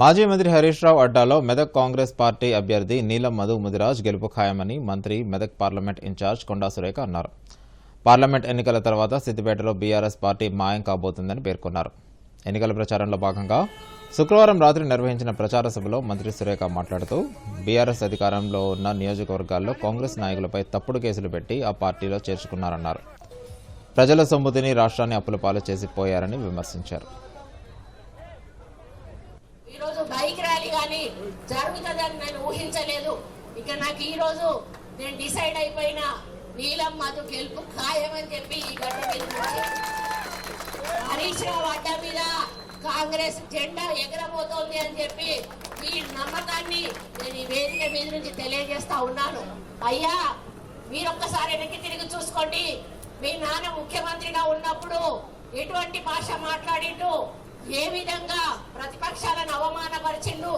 మాజీ మంత్రి హరీష్ రావు అడ్డాలో మెదక్ కాంగ్రెస్ పార్టీ అభ్యర్థి నీలం మధు ముదిరాజ్ గెలుపు ఖాయమని మంత్రి మెదక్ పార్లమెంట్ ఇన్ఛార్జ్ కొండా సురేఖ అన్నారు. పార్లమెంట్ ఎన్నికల తర్వాత సిద్దిపేటలో బీఆర్ఎస్ పార్టీ మాయం కాబోతుందని పేర్కొన్నారు. ఎన్నికల ప్రచారంలో భాగంగా శుక్రవారం రాత్రి నిర్వహించిన ప్రచార సభలో మంత్రి సురేఖ మాట్లాడుతూ బీఆర్ఎస్ అధికారంలో ఉన్న నియోజకవర్గాల్లో కాంగ్రెస్ నాయకులపై తప్పుడు కేసులు పెట్టి ఆ పార్టీలో చేర్చుకున్నారన్నారు. ప్రజల సొమ్ముతిని రాష్ట్రాన్ని అప్పుల పాలు చేసిపోయారని విమర్శించారు. బైక్ ర్యాలీ కానీ జరుగుతుందని నేను ఊహించలేదు. ఇక నాకు ఈ రోజు నేను డిసైడ్ అయిపోయిన నీలం మధు గెలుపు ఖాయమని చెప్పి ఈ గడ్డ హరీష్ రావు అడ్డ మీద కాంగ్రెస్ జెండా ఎగరబోతోంది అని చెప్పి ఈ నమ్మకాన్ని నేను ఈ వేదిక మీద నుంచి తెలియజేస్తా ఉన్నాను. అయ్యా మీరొక్కసారి వెనక్కి తిరిగి చూసుకోండి. మీ నాన్న ముఖ్యమంత్రిగా ఉన్నప్పుడు ఎటువంటి భాష మాట్లాడిండు? ఏ విధంగా ప్రతిపక్షాలను అవమానం వచ్చిండు.